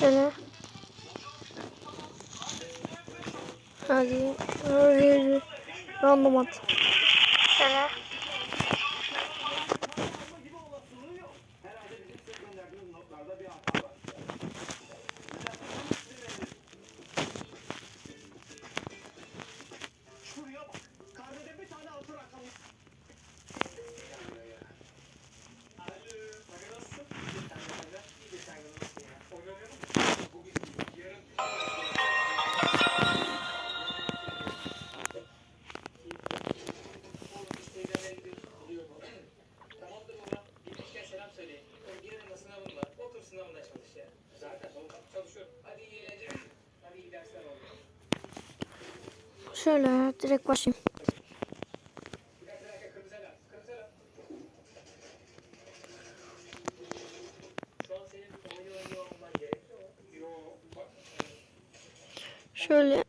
Şöyle. Hadi. Random at. Şöyle.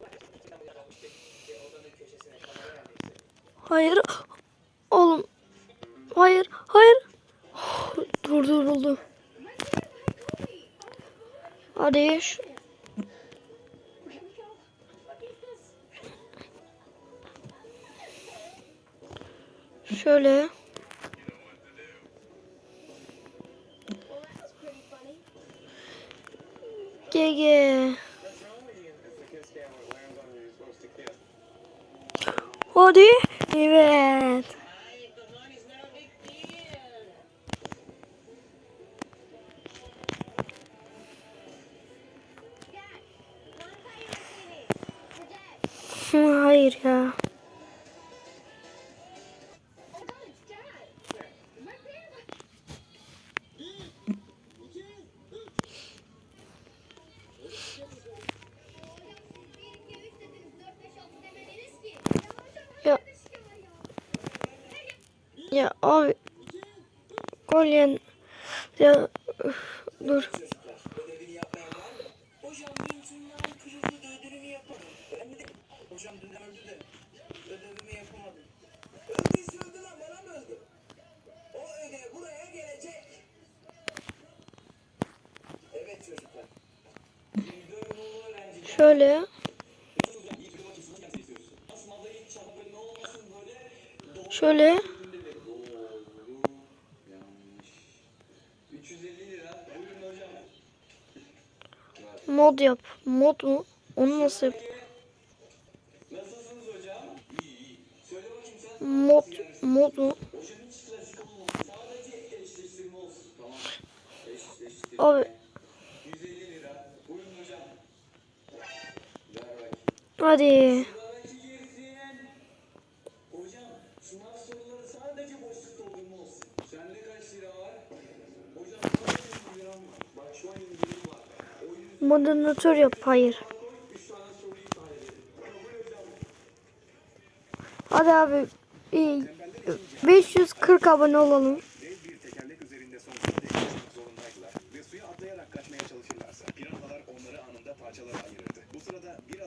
Köşesine kamera yerleştir. Hayır. Oğlum. Hayır. Hayır. Dur dur oldu. Hadi. şu- Şöyle. GG. Hadi. Evet. Hayır. Ya. Çocuklar. Durumunu öğrenci. Şöyle. Şöyle. Mod yap. Mod mu? Onu nasıl yap? Mod. Mod mu? Hocam hiç klasik olmasın. Sadece eşleştirme olsun. Tamam. Eşleştirme. Abi. 150 lira. Buyurun hocam. Ver bakayım. Hadi. Sıradaki gerisin. Hocam sınav soruları sadece boşluk doldurma olsun. Sende kaç lira var? Hocam sadece 1 liram var. Bak şu an indirim var. Oyunun Moderatör yap. Hayır. 3 tane soruyu iptal edelim. Kabul hocam. Hadi abi. İyi. 540 abone olalım. Bu sırada bir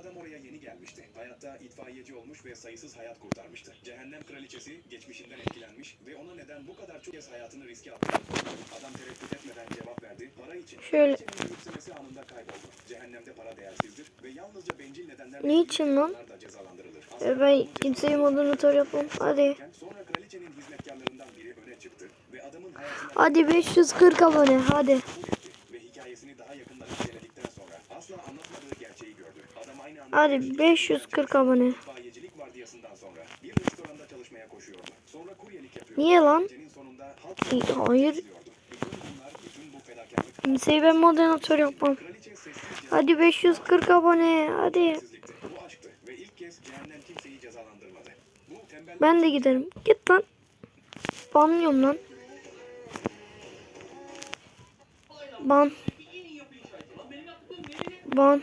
yeni gelmişti. Hayatta itfaiyeci olmuş ve sayısız hayat kurtarmıştı. Cehennem kraliçesi geçmişinden etkilenmiş ve ona neden bu kadar çok kez hayatını riske sordu. Adam tereddüt etmeden cevap verdi. Para için. Şöyle. Gülümsemesi anında kayboldu. Cehennemde para değersizdir ve yalnızca bencil nedenlerle Niçin lan? da cezalandırılır. E, ben kimseyi moderatör yapmam. Hadi. Sonra kraliçenin hizmetkarlarından biri öne çıktı ve adamın hayatına Hadi 540 abone. Hadi. Hadi 540 abone. Niye lan? Hayır. Kimseyi ben moderatör yapmam. Hadi 540 abone. Hadi. Ben de giderim. Git lan. Banlıyorum lan. Ban. Ban.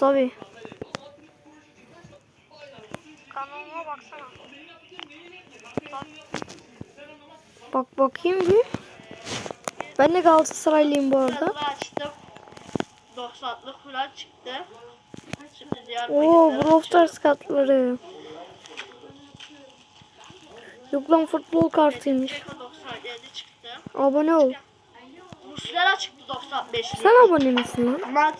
Tabi. Kanalıma baksana. Bak bakayım bir. Ben de Galatasaraylıyım bu arada. Açtım. 90'lık falan çıktı. Oo Brawl Stars kartları. Yok lan futbol kartıymış. açıyorum. 97 çıktı. Abone ol. Muslera çıktı 95. Sen abone misin lan?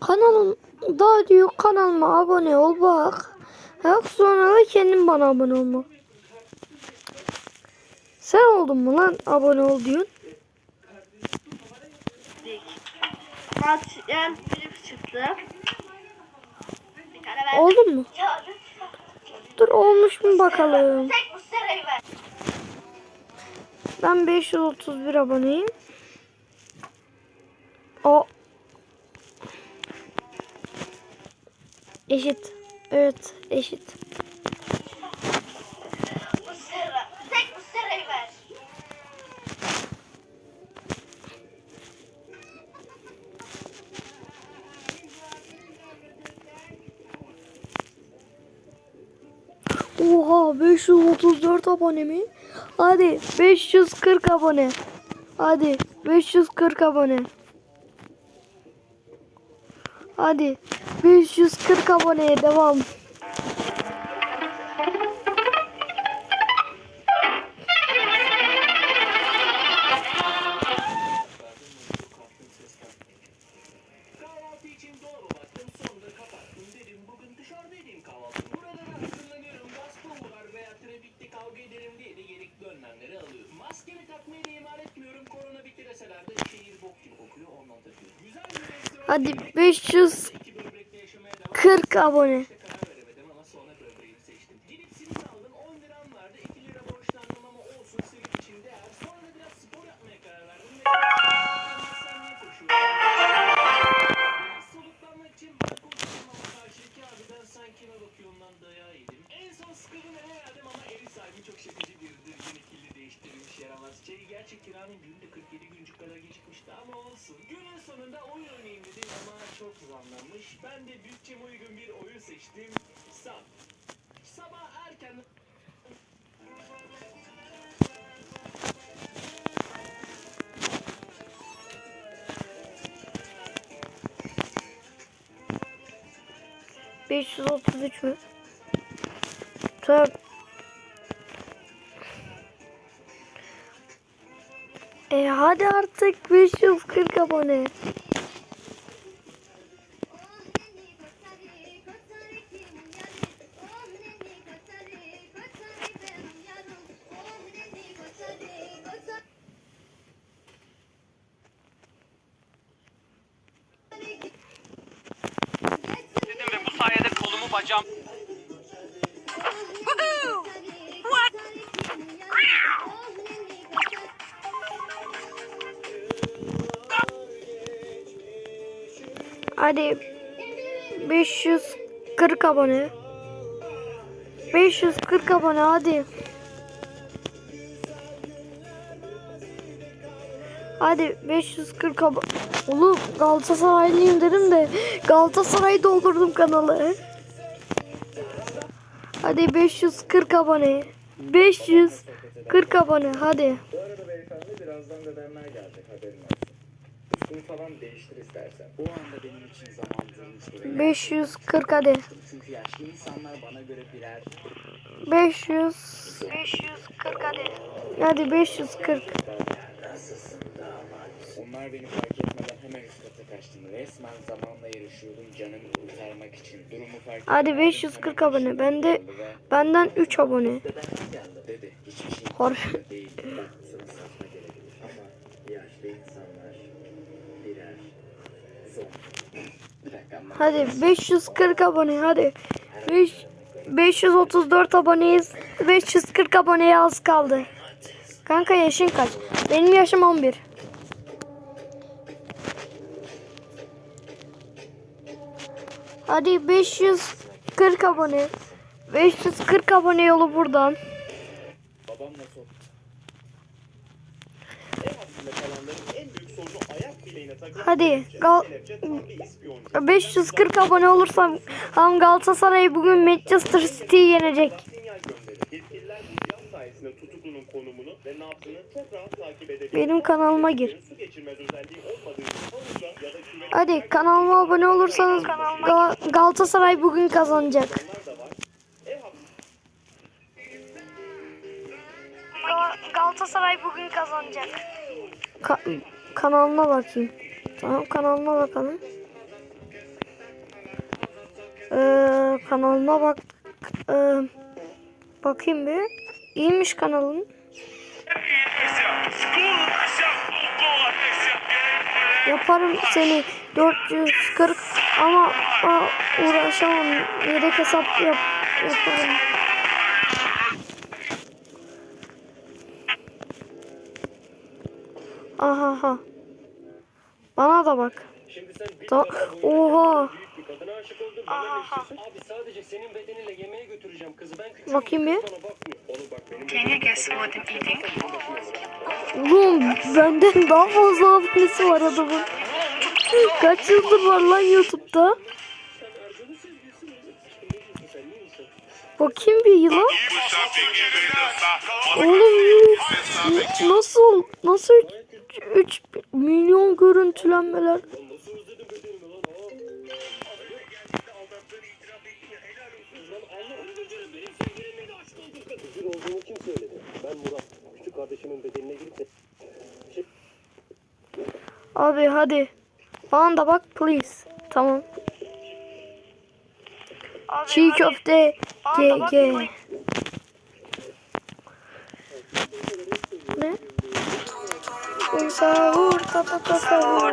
Kanalım daha diyor kanalıma abone ol bak. Yok sonra da kendin bana abone olma. Sen oldun mu lan abone ol diyorsun? yani bir çıktı. Oldun mu? Dur olmuş mu bakalım. Ben 531 aboneyim. O eşit. Evet eşit. Oha 534 abone mi? Hadi 540 abone. Hadi 540 abone. Hadi 540 aboneye devam. Hadi 540 40 abone. 333 mü? Tamam. E hadi artık 540 abone. Abone. 540 abone hadi. Hadi 540 abone. Oğlum Galatasaraylıyım dedim de Galatasaray'ı doldurdum kanalı. Hadi 540 abone. 540 abone hadi. Bu arada beyefendi birazdan dedemler gelecek haberin olsun. Üstünü falan değiştir istersen. O anda benim için zaman durmuştu ve 540 hadi. çünkü yaşlı insanlar bana göre birer 500 540 hadi. Hadi 540. onlar beni fark etmeden hemen üst kata kaçtım. Resmen zamanla yarışıyordum canımı kurtarmak için. Durumu fark Hadi etmeden 540 hemen abone. geldi ve benden 3 abone. dedi. Hiçbir şey değil. Sana saçma gelebilir ama yaşlı insanlar birer zombi. Bir dakika anlamadım. Hadi 540 abone hadi. 5 534 aboneyiz. 540 aboneye az kaldı. Kanka yaşın kaç? Benim yaşım 11. Hadi 540 abone. 540 abone yolu buradan. Babamla kalanların en büyük Hadi Gal 540 abone olursam ham Galatasaray bugün Manchester City'yi yenecek. Benim kanalıma gir. Hadi kanalıma abone olursanız Ga- Galatasaray bugün kazanacak. hapsi Galatasaray bugün kazanacak. Kanalına bakayım. Tamam kanalına bakalım. Ee, kanalına bak. Ee, bakayım bir. İyiymiş kanalın. Yaparım seni 440 ama aa, uğraşamam. Yedek hesap yap, yaparım. Aha ha. Bana da bak. Ta Oha. Abi sadece senin bedeniyle yemeğe götüreceğim kızı. Ben küçüğüm. Bakayım bir. Oğlum bak benim Can you guess what I'm eating? Oğlum benden daha fazla abonesi var adamın. Kaç yıldır var lan YouTube'da? Bakayım bir yıla. Oğlum nasıl nasıl 3 milyon görüntülenmeler. Üzgün olduğumu kim söyledi? Ben Murat. Küçük kardeşimin bedenine girip de Abi hadi. Bana da bak please. Tamam. Çiğ köfte GG. Ne? Un sahur tata tata sahur.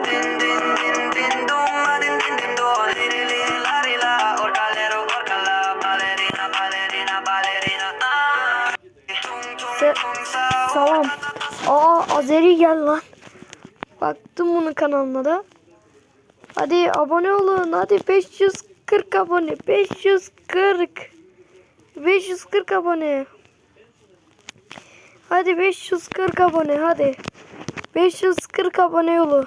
Se Salam. Aa Azeri gel lan. Baktım bunun kanalına da. Hadi abone olun. Hadi 540 abone. 540. 540 abone. Hadi 540 abone. Hadi. 540 abone yolu.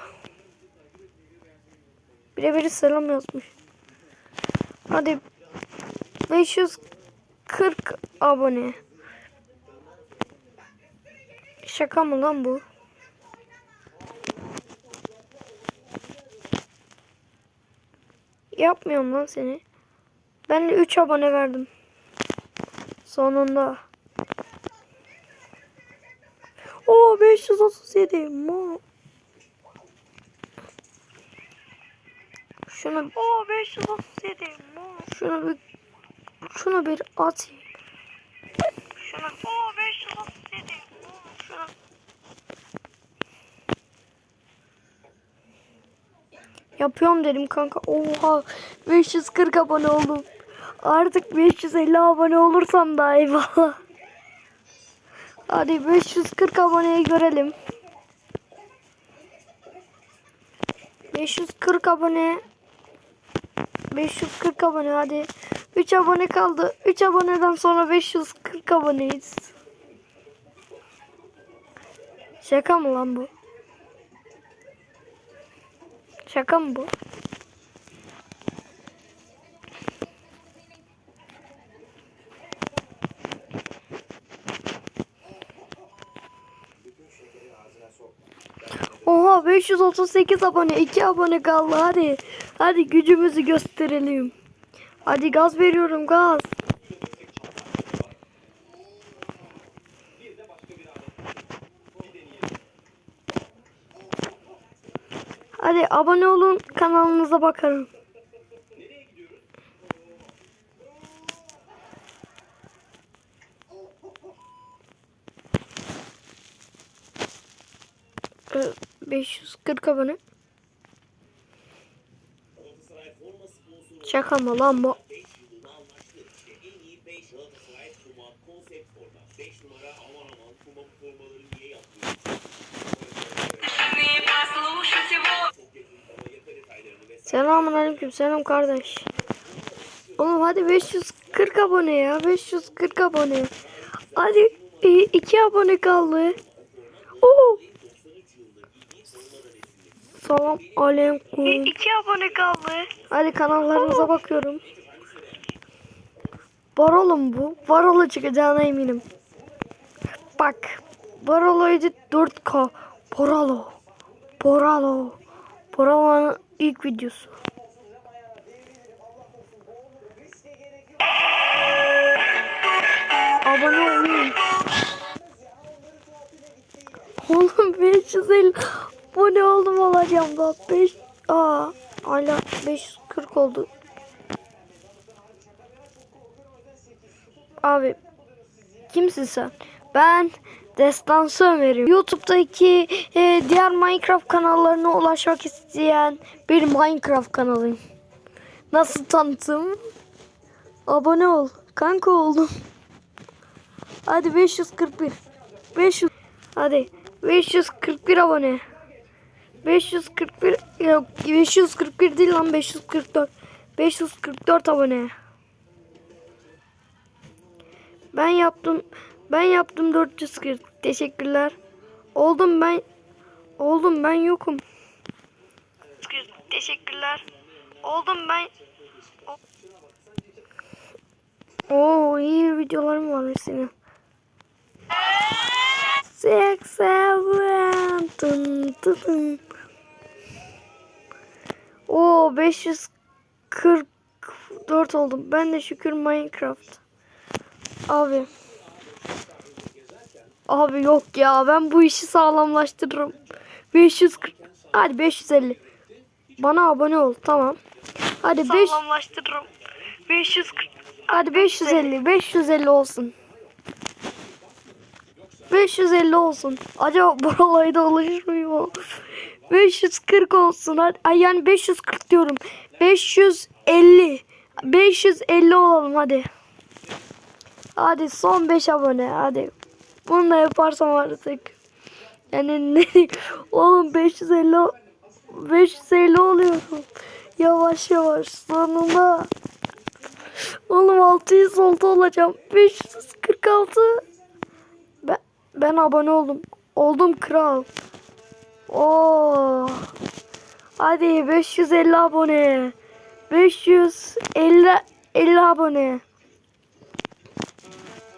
Bire biri selam yazmış. Hadi 540 abone. Şaka mı lan bu? Yapmıyorum lan seni. Ben de 3 abone verdim. Sonunda. O 537. Mo. Şunu o 537. Mo. Şunu bir şunu bir atayım. Şunu o 537. Mo. Şunu Yapıyorum dedim kanka. Oha 540 abone oldum. Artık 550 abone olursam da eyvallah. Hadi 540 aboneyi görelim. 540 abone. 540 abone hadi. 3 abone kaldı. 3 aboneden sonra 540 aboneyiz. Şaka mı lan bu? Şaka mı bu? Oha 538 abone 2 abone kaldı hadi. Hadi gücümüzü gösterelim. Hadi gaz veriyorum gaz. Hadi abone olun kanalınıza bakarım. Ee, 540 abone. Şaka mı lan bu? Selamun aleyküm selam kardeş. Oğlum hadi 540 abone ya 540 abone. Hadi 2 abone kaldı. Oo. Salam aleyküm. İki abone kaldı. Hadi kanallarınıza bakıyorum. Barolo mu bu? Barolo çıkacağına eminim. Bak. Barolo Edit 4K. Boralo. Boralo. Boralo'nun ilk videosu. Abone olun. Oğlum 550 abone oldum olacağım da 5 aa hala 540 oldu. Abi kimsin sen? Ben Destansı Ömer'im. YouTube'daki e, diğer Minecraft kanallarına ulaşmak isteyen bir Minecraft kanalıyım. Nasıl tanıtım? Abone ol. Kanka oldum. Hadi 541. 500. Hadi 541 abone. 541 yok 541 değil lan 544. 544 abone. Ben yaptım. Ben yaptım 440. Teşekkürler. Oldum ben. Oldum ben yokum. Teşekkürler. Oldum ben. Oo iyi videolarım var senin. Six, seven, tın tın. Oo 544 oldum. Ben de şükür Minecraft. Abi. Abi yok ya ben bu işi sağlamlaştırırım. 540 hadi 550. Bana abone ol tamam. Hadi 5 Sağlamlaştırırım. 540. hadi 550 550 olsun. 550 olsun. Acaba bu olayda ulaşır mıyım? 540 olsun. Hadi. Ay yani 540 diyorum. 550. 550 olalım hadi. Hadi son 5 abone hadi. Bunu da yaparsam artık. Yani ne oğlum 550 o- 550 oluyorum. Yavaş yavaş sonunda. Oğlum 600 oldu olacağım. 546. Ben, ben abone oldum. Oldum kral. Oo. Hadi 550 abone. 550 50 abone.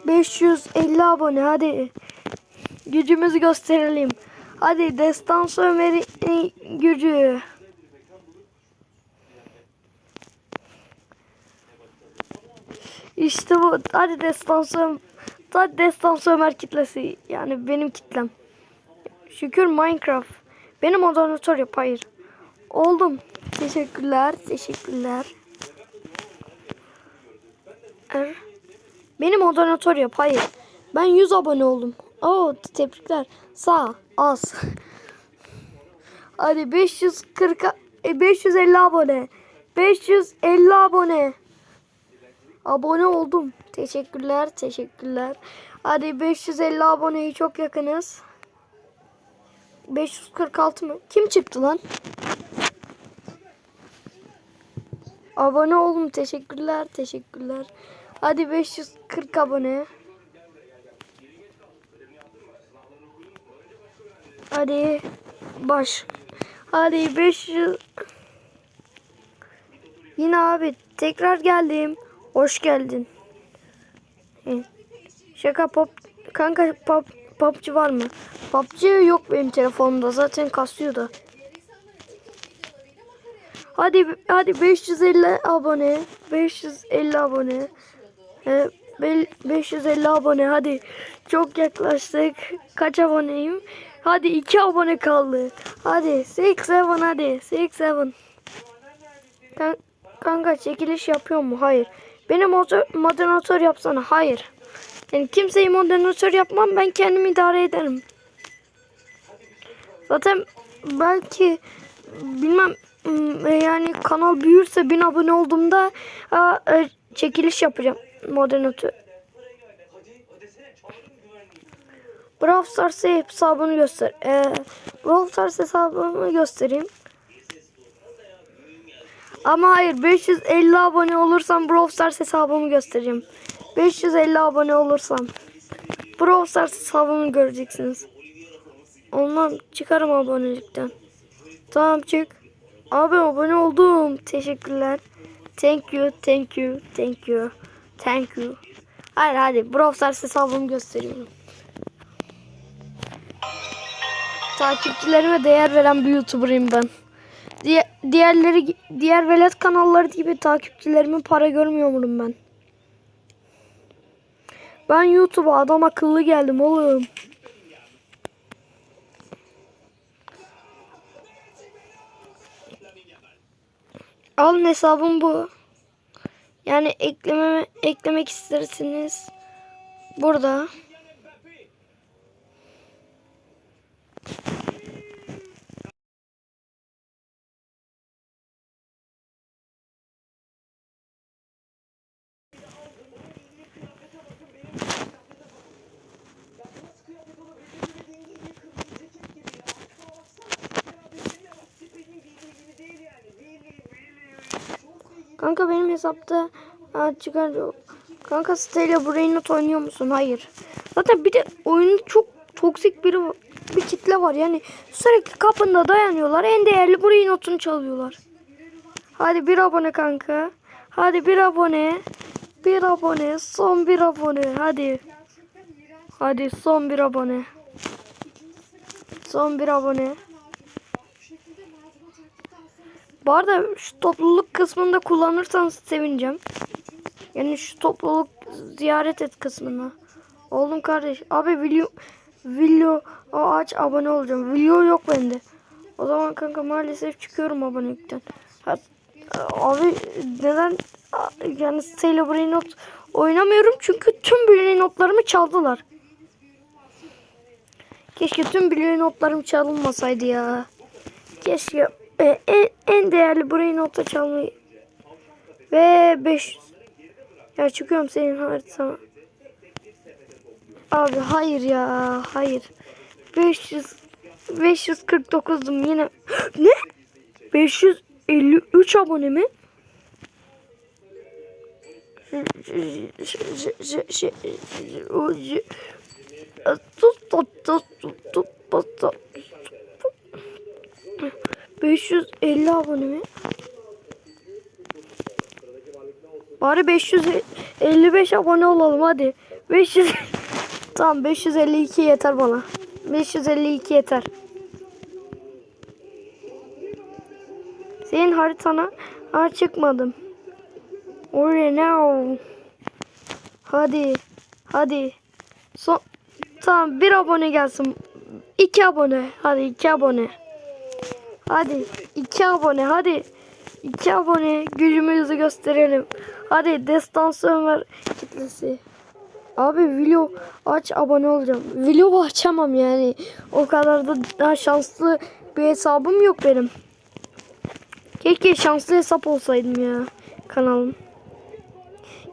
550 abone hadi. Gücümüzü gösterelim. Hadi Destansı Ömer'in gücü. İşte bu. Hadi Destansı. Hadi Destansı Ömer kitlesi. Yani benim kitlem. Şükür Minecraft. Benim moderatör yap. Hayır. Oldum. Teşekkürler. Teşekkürler. Er. Benim moderatör yap. Hayır. Ben 100 abone oldum. Oo tebrikler. Sağ. Az. Hadi 540 e, 550 abone. 550 abone. Abone oldum. Teşekkürler. Teşekkürler. Hadi 550 aboneye çok yakınız. 546 mı? Kim çıktı lan? Abone oldum. Teşekkürler. Teşekkürler. Hadi 540 abone. Hadi baş. Hadi 500. Yine abi tekrar geldim. Hoş geldin. Şaka pop kanka pop PUBG var mı? PUBG yok benim telefonumda zaten kasıyor da. Hadi hadi 550 abone. 550 abone. Ee, bel- 550 abone hadi. Çok yaklaştık. Kaç aboneyim? Hadi 2 abone kaldı. Hadi 6 7 hadi 6 7. Kan kanka çekiliş yapıyor mu? Hayır. Benim moder- moderatör yapsana. Hayır. Yani kimseyi moderatör yapmam. Ben kendimi idare ederim. Zaten belki bilmem m, yani kanal büyürse 1000 abone olduğumda e, çekiliş yapacağım moderatör. Brawl Stars hesabını göster. Ee, Brawl Stars hesabımı göstereyim. Ama hayır 550 abone olursam Brawl Stars hesabımı göstereceğim. 550 abone olursam Brawl Stars hesabımı göreceksiniz. Ondan çıkarım abonelikten. Tamam çık. Abi abone oldum. Teşekkürler. Thank you, thank you, thank you, thank you. Hadi hadi Brawl Stars hesabımı gösteriyorum. Takipçilerime değer veren bir YouTuber'ıyım ben. Diğer, diğerleri diğer velet kanalları gibi takipçilerimin para görmüyorum ben. Ben YouTube'a adam akıllı geldim oğlum. Alın hesabım bu. Yani ekleme eklemek isterseniz burada. Kanka benim hesapta ha, çıkar. Kanka Stella Brainot oynuyor musun? Hayır. Zaten bir de oyunun çok toksik biri bir kitle var. Yani sürekli kapında dayanıyorlar. En değerli Brainot'unu çalıyorlar. Hadi bir abone kanka. Hadi bir abone. Bir abone. Son bir abone. Hadi. Hadi son bir abone. Son bir abone. Bu arada şu topluluk kısmında kullanırsanız sevineceğim. Yani şu topluluk ziyaret et kısmına. Oğlum kardeş. Abi video video o aç abone olacağım. Video yok bende. O zaman kanka maalesef çıkıyorum abonelikten. Abi neden yani Sailor Not oynamıyorum çünkü tüm Brain Notlarımı çaldılar. Keşke tüm Brain Notlarım çalınmasaydı ya. Keşke e, en, en değerli Brain Not'u çalmayı ve 500 ya çıkıyorum senin haritana. Abi hayır ya hayır. 500 549'dum yine. ne? 553 abone mi? Tut tut tut tut tut. 550 abone mi? Bari 555 abone olalım hadi. 500 Tamam 552 yeter bana. 552 yeter. Senin haritana ha çıkmadım. Oraya ne? Hadi. Hadi. Son Tamam bir abone gelsin. 2 abone. Hadi 2 abone. Hadi 2 abone hadi. 2 abone gücümüzü gösterelim. Hadi destansı Ömer kitlesi. Abi video aç abone olacağım. Video açamam yani. O kadar da daha şanslı bir hesabım yok benim. Keşke şanslı hesap olsaydım ya kanalım.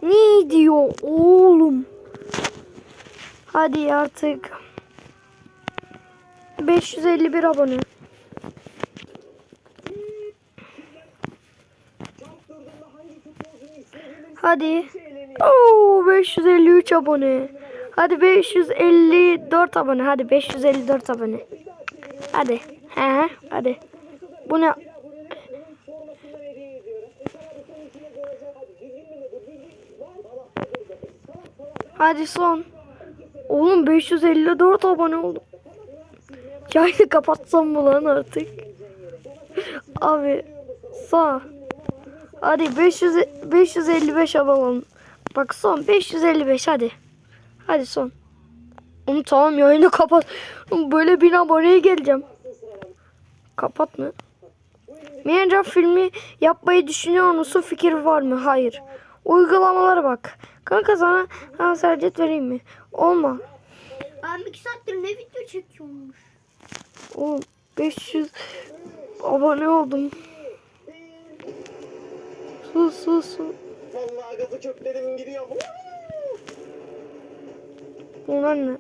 Ne diyor oğlum? Hadi artık. 551 abone. Hadi. Oo 553 abone. Hadi 554 abone. Hadi 554 abone. Hadi. He. Hadi. Bu ne? Hadi son. Oğlum 554 abone oldum. Yayını kapatsam mı lan artık? Abi sağ. Hadi 500 555 alalım. Bak son 555 hadi. Hadi son. Oğlum tamam yayını kapat. Böyle bin aboneye geleceğim. Kapat mı? Minecraft filmi yapmayı düşünüyor musun? Fikir var mı? Hayır. Uygulamalara bak. Kanka sana sercet vereyim mi? Olma. Abi iki saattir ne video çekiyormuş? Oğlum 500 abone oldum. Sus sus sus. Vallahi gazı kökledim gidiyor. Bunlar ne?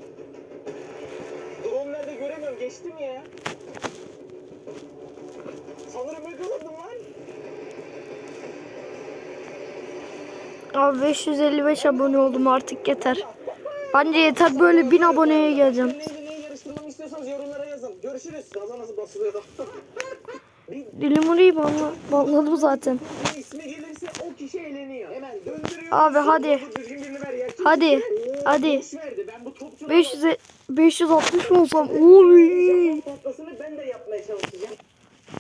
Drone nerede göremiyorum. Geçtim ya. Sanırım yakaladım lan. Abi 555 abone oldum artık yeter. Bence yeter böyle 1000 aboneye geleceğim. Yarıştırmamı istiyorsanız yorumlara yazın. Görüşürüz. Gaza nasıl basılıyor da. Limuri'yi banla, banladım zaten. İsmi gelirse o kişi eğleniyor. Hemen döndürüyor. Abi hadi. Hadi. Hadi. boş verdi. Ben bu topçu 500 560 mı olsam? Oy.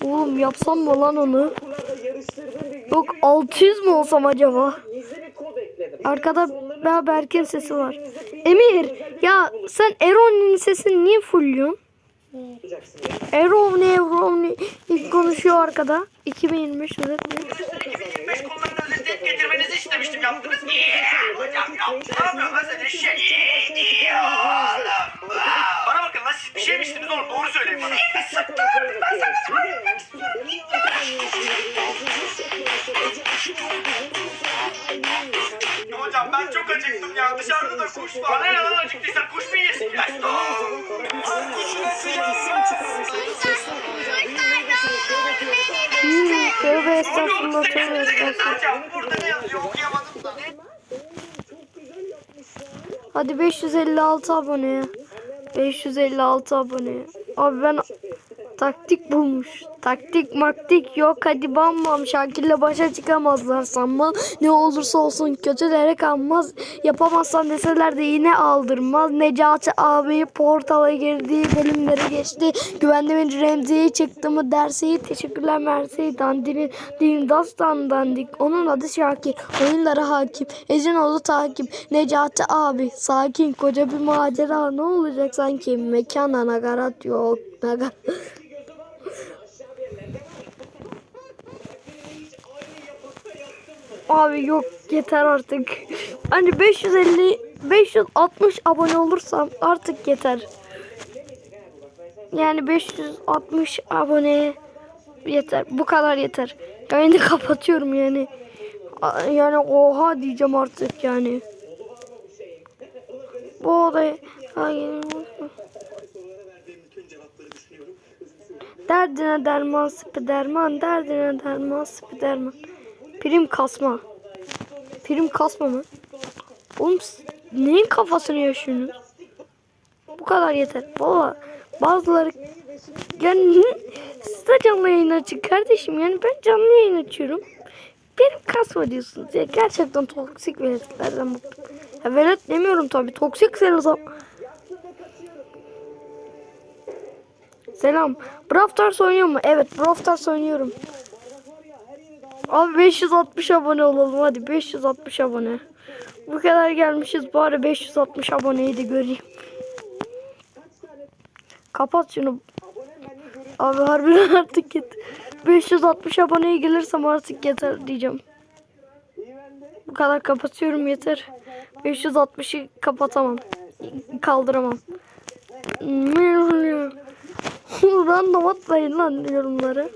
Oğlum yapsam mı lan onu? Yok video 600 mü olsam acaba? Arkada daha Berk'in sesi var. Emir ya sen Eron'un sesini niye fullüyorsun? Ne Erol ne İlk konuşuyor arkada. 2025 özetli. 2025 konularını özetleyip getirmenizi istemiştim yaptınız. Yeah, hocam yaptım. Mesela şey oğlum. Bana bakın lan siz bir şey mi içtiniz oğlum doğru söyleyin bana. Hocam ben çok acıktım ya dışarıda da kuş var. Bana ne lan acıktıysan kuş mu yiyesin? Ya Hmm, tövbe estağfurullah tövbe estağfurullah. Hocam burada ne yazıyor okuyamadım da. Hadi 556 abone. 556 abone. Abi ben taktik bulmuş. Taktik maktik yok hadi bam bam Şakir'le başa çıkamazlar sanma. Ne olursa olsun kötülere kanmaz. Yapamazsan deseler de yine aldırmaz. Necati abi portala girdi bölümleri geçti. Güvendiğimin Remzi'ye çıktı mı dersi teşekkürler Mersi dandinin din dastan dandik. Onun adı Şakir. Oyunlara hakim. Ecinoğlu takip. Necati abi sakin koca bir macera ne olacak sanki mekana nagarat yok. Nagarat. Abi yok yeter artık. Hani 550 560 abone olursam artık yeter. Yani 560 abone yeter. Bu kadar yeter. Yayını kapatıyorum yani. Yani oha diyeceğim artık yani. Bu odayı Hayır. Derdine derman spiderman, derdine derman spiderman. Prim kasma. Prim kasma mı? Oğlum neyin kafasını yaşıyorsunuz? Bu kadar yeter. Valla bazıları yani siz de canlı yayın açın kardeşim. Yani ben canlı yayın açıyorum. Benim kasma diyorsunuz ya. Gerçekten toksik veletlerden bıktım. Ya velet demiyorum tabii. Toksikseniz o- Selam. Brawl Stars oynuyor mu? Evet Brawl Stars oynuyorum. Abi 560 abone olalım hadi 560 abone. Bu kadar gelmişiz bari 560 aboneyi de göreyim. Kapat şunu. Abi harbiden artık git. 560 aboneye gelirsem artık yeter diyeceğim. Bu kadar kapatıyorum yeter. 560'ı kapatamam. Kaldıramam. Random atmayın lan yorumları.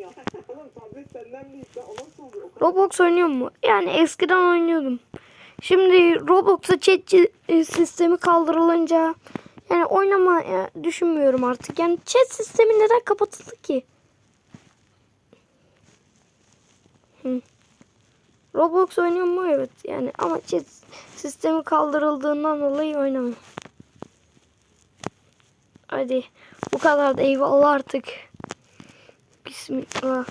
Roblox oynuyor mu? Yani eskiden oynuyordum. Şimdi Roblox'a chat ci- sistemi kaldırılınca yani oynama düşünmüyorum artık. Yani chat sistemi neden kapatıldı ki? Roblox oynuyor mu? Evet yani ama chat sistemi kaldırıldığından dolayı oynamıyorum. Hadi bu kadar da eyvallah artık. Bismillah.